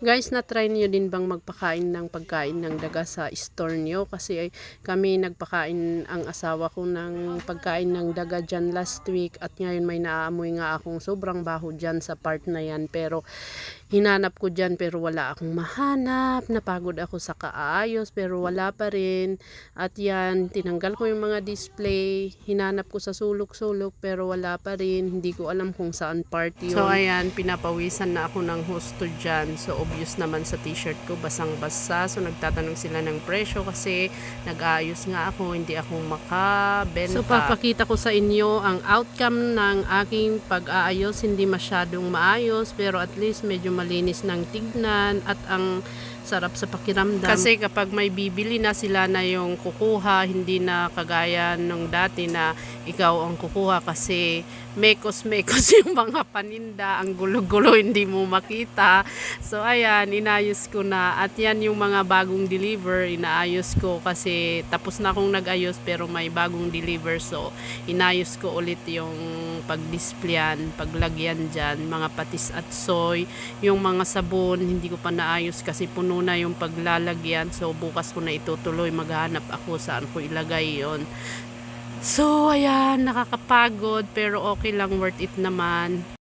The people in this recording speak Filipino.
Guys, na-try niyo din bang magpakain ng pagkain ng daga sa store niyo? Kasi ay, kami nagpakain ang asawa ko ng pagkain ng daga dyan last week at ngayon may naaamoy nga akong sobrang baho dyan sa part na yan. Pero hinanap ko dyan pero wala akong mahanap. Napagod ako sa kaayos pero wala pa rin. At yan, tinanggal ko yung mga display. Hinanap ko sa sulok-sulok pero wala pa rin. Hindi ko alam kung saan part yun. So ayan, pinapawisan na ako ng husto dyan. So obvious naman sa t-shirt ko, basang-basa. So nagtatanong sila ng presyo kasi nag-aayos nga ako, hindi ako makabenta. So papakita ko sa inyo ang outcome ng aking pag-aayos. Hindi masyadong maayos pero at least medyo malinis ng tignan at ang sarap sa pakiramdam. Kasi kapag may bibili na sila na yung kukuha, hindi na kagaya nung dati na ikaw ang kukuha kasi mekos-mekos yung mga paninda, ang gulo-gulo hindi mo makita. So ayan, inayos ko na at yan yung mga bagong deliver, inaayos ko kasi tapos na akong nag-ayos pero may bagong deliver so inayos ko ulit yung pag-displayan, paglagyan dyan, mga patis at soy, yung mga sabon, hindi ko pa naayos kasi puno na yung paglalagyan. So bukas ko na itutuloy, maghanap ako saan ko ilagay yon So, ayan, nakakapagod pero okay lang, worth it naman.